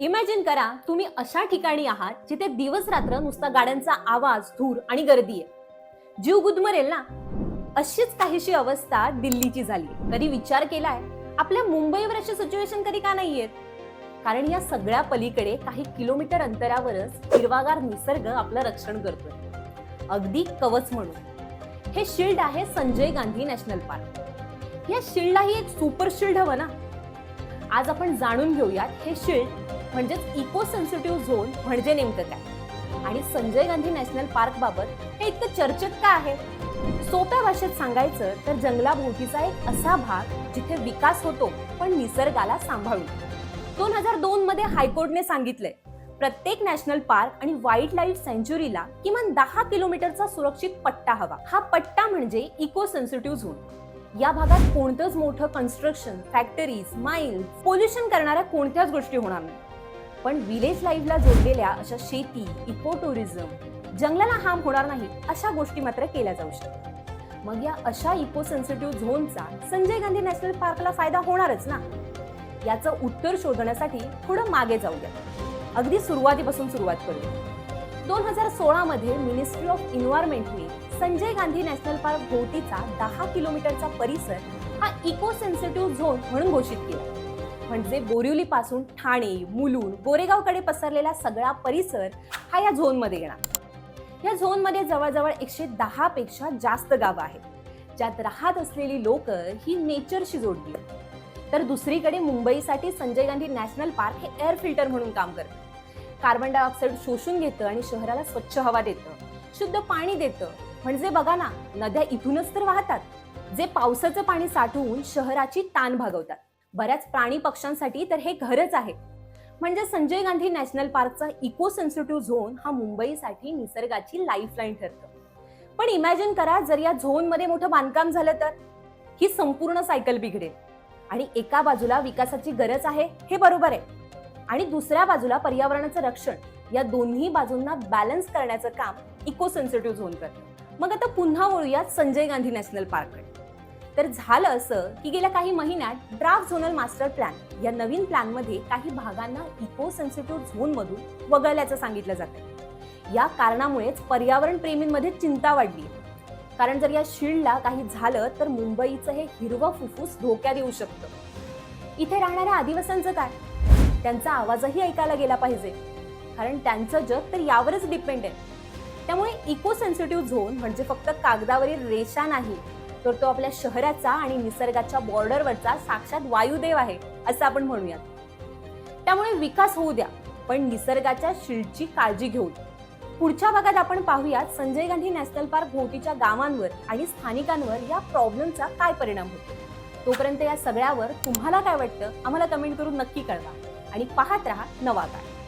Imagine करा तुम्ही अशा ठिकाणी आहात जिथे दिवस रात्र नुसता गाड्यांचा आवाज धूर आणि गर्दी आहे. जीव गुदमरेल ना? अशीच काहीशी अवस्था दिल्लीची झाली कधी विचार केलाय? आपल्या मुंबईवर अशी सिच्युएशन कधी का नाहीयेत कारण या सगळ्या पलीकडे काही किलोमीटर अंतरावरच हिरवागार निसर्ग आपलं रक्षण करतोय. अगदी कवच म्हणून. हे शिल्ड आहे संजय गांधी नॅशनल पार्क. या शिल्डलाही एक सुपर शिल्ड हवं ना? आज आपण जाणून घेऊयात हे शिल्ड म्हणजेच इको सेन्सिटिव्ह झोन म्हणजे नेमकं काय? आणि संजय गांधी नॅशनल पार्क बाबत हे इतकं चर्चेत का आहे? सोप्या भाषेत सांगायचं तर जंगलाभोवतीचा एक असा भाग जिथे विकास होतो पण निसर्गाला सांभाळून. दोन हजार दोन मध्ये हायकोर्टने सांगितलंय प्रत्येक नॅशनल पार्क आणि वाईल्ड लाईफ सेंच्युरीला किमान दहा किलोमीटरचा सुरक्षित पट्टा हवा. हा पट्टा म्हणजे इको सेन्सिटिव्ह झोन या भागात कोणतंच मोठं कन्स्ट्रक्शन फॅक्टरीज माइल्स पोल्युशन करणाऱ्या कोणत्याच गोष्टी होणार नाही. पण विलेज लाईफला जोडलेल्या अशा शेती इको टुरिझम जंगलाला हार्म होणार नाही अशा गोष्टी मात्र केल्या जाऊ शकतात. मग या अशा इको सेन्सिटिव्ह झोनचा संजय गांधी नॅशनल पार्कला फायदा होणारच ना? याचं उत्तर शोधण्यासाठी थोडं मागे जाऊया. अगदी सुरुवातीपासून सुरुवात करूया. दोन हजार सोळा मध्ये मिनिस्ट्री ऑफ इन्व्हायरमेंटने संजय गांधी नॅशनल पार्क भोवतीचा दहा किलोमीटरचा परिसर हा इको सेन्सिटिव्ह झोन म्हणून घोषित केला. म्हणजे बोरिवली पासून ठाणे मुलुंड गोरेगावकडे पसरलेला सगळा परिसर हा या झोनमध्ये येणार. या झोनमध्ये जवळजवळ एकशे दहा पेक्षा जास्त गावं आहेत. ज्यात राहत असलेली लोक ही नेचरशी जोडली. तर दुसरीकडे मुंबईसाठी संजय गांधी नॅशनल पार्क हे एअर फिल्टर म्हणून काम करतं. कार्बन डायऑक्साईड शोषून घेतं आणि शहराला स्वच्छ हवा देतं. शुद्ध पाणी देतं. म्हणजे बघा ना नद्या इथूनच तर वाहतात. जे पावसाचं पाणी साठवून शहराची ताण भागवतात. बऱ्याच प्राणी पक्ष्यांसाठी तर हे घरच आहे. म्हणजे संजय गांधी नॅशनल पार्कचा इको सेन्सिटिव्ह झोन हा मुंबईसाठी निसर्गाची लाईफलाईन ठरतं. पण इमॅजिन करा जर या झोनमध्ये मोठं बांधकाम झालं तर? ही संपूर्ण सायकल बिघडेल. आणि एका बाजूला विकासाची गरज आहे हे बरोबर आहे. आणि दुसऱ्या बाजूला पर्यावरणाचं रक्षण या दोन्ही बाजूंना बॅलन्स करण्याचं काम इको सेन्सिटिव्ह झोन करतं. मग आता पुन्हा वळूयात संजय गांधी नॅशनल पार्क तर झालं असं की गेल्या काही महिन्यात ड्राफ्ट झोनल मास्टर प्लॅन या नवीन प्लॅनमध्ये काही भागांना इको सेन्सिटिव्ह झोनमधून वगळल्याचं सांगितलं जातं. या कारणामुळेच पर्यावरण प्रेमींमध्ये चिंता वाढली. कारण जर या शिल्डला काही झालं तर मुंबईचं हे हिरवं फुफ्फुस धोक्यात येऊ शकतं. इथे राहणाऱ्या आदिवासांचं काय? त्यांचा आवाजही ऐकायला गेला पाहिजे. कारण त्यांचं जग तर यावरच डिपेंड आहे. त्यामुळे इको सेन्सिटिव्ह झोन म्हणजे फक्त कागदावरील रेषा नाही तर तो आपल्या शहराचा आणि निसर्गाच्या बॉर्डरवरचा साक्षात वायुदेव आहे असं आपण म्हणूयात. त्यामुळे विकास होऊ द्या पण निसर्गाच्या शिल्डची काळजी घेऊन. पुढच्या भागात आपण पाहूयात संजय गांधी नॅशनल पार्क भोवतीच्या गावांवर आणि स्थानिकांवर या प्रॉब्लेमचा काय परिणाम होतो. तोपर्यंत या सगळ्यावर तुम्हाला काय वाटतं आम्हाला कमेंट करून नक्की कळवा. आणि पाहत राहा नवा काळ.